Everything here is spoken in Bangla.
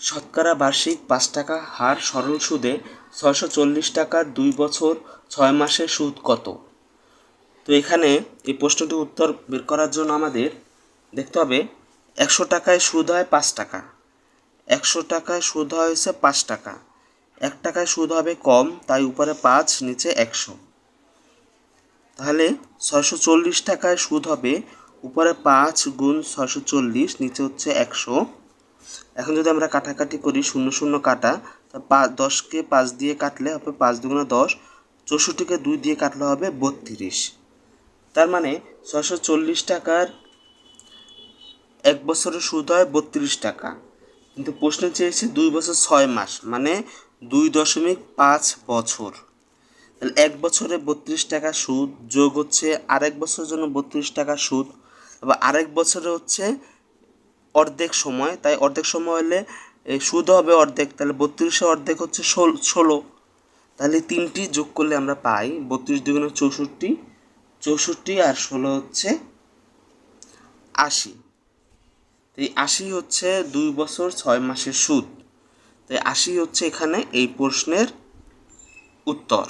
শতকরা বার্ষিক পাঁচ টাকা হার সরল সুদে ছয়শো চল্লিশ টাকার দুই বছর ছয় মাসের সুদ কত? তো এখানে এই প্রশ্নটির উত্তর বের করার জন্য আমাদের দেখতে হবে, একশো টাকায় সুদ হয় পাঁচ টাকা, একশো টাকায় সুদ হয় হচ্ছে পাঁচ টাকা, এক টাকায় সুদ হবে কম, তাই উপরে পাঁচ, নিচে একশো। তাহলে ছয়শো চল্লিশ টাকায় সুদ হবে, উপরে পাঁচ গুণ ছয়শো চল্লিশ, নিচে হচ্ছে একশো। এখন যদি আমরা কাটাকাটি করি শূন্য শূন্য কাটা, তা দশকে পাঁচ দিয়ে কাটলে হবে পাঁচ দুগুণে দশ, চৌষট্টিকে দুই দিয়ে কাটলে হবে বত্রিশ। তার মানে ছশো চল্লিশ টাকার এক বছরের সুদ হয় বত্রিশ টাকা। কিন্তু প্রশ্নে চেয়েছে দুই বছর ছয় মাস মানে দুই দশমিক পাঁচ বছর। তাহলে এক বছরে বত্রিশ টাকা সুদ, যোগ হচ্ছে আরেক বছরের জন্য বত্রিশ টাকা সুদ, আবার আরেক বছরে হচ্ছে অর্ধেক সময়, তাই অর্ধেক সময় হলে সুদ হবে অর্ধেক, তাহলে বত্রিশে অর্ধেক হচ্ছে ষোল- তাহলে তিনটি যোগ করলে আমরা পাই বত্রিশ দুগুণে চৌষট্টি চৌষট্টি আর ষোলো হচ্ছে আশি। এই আশি হচ্ছে দুই বছর ছয় মাসের সুদ। তাই আশি হচ্ছে এখানে এই প্রশ্নের উত্তর।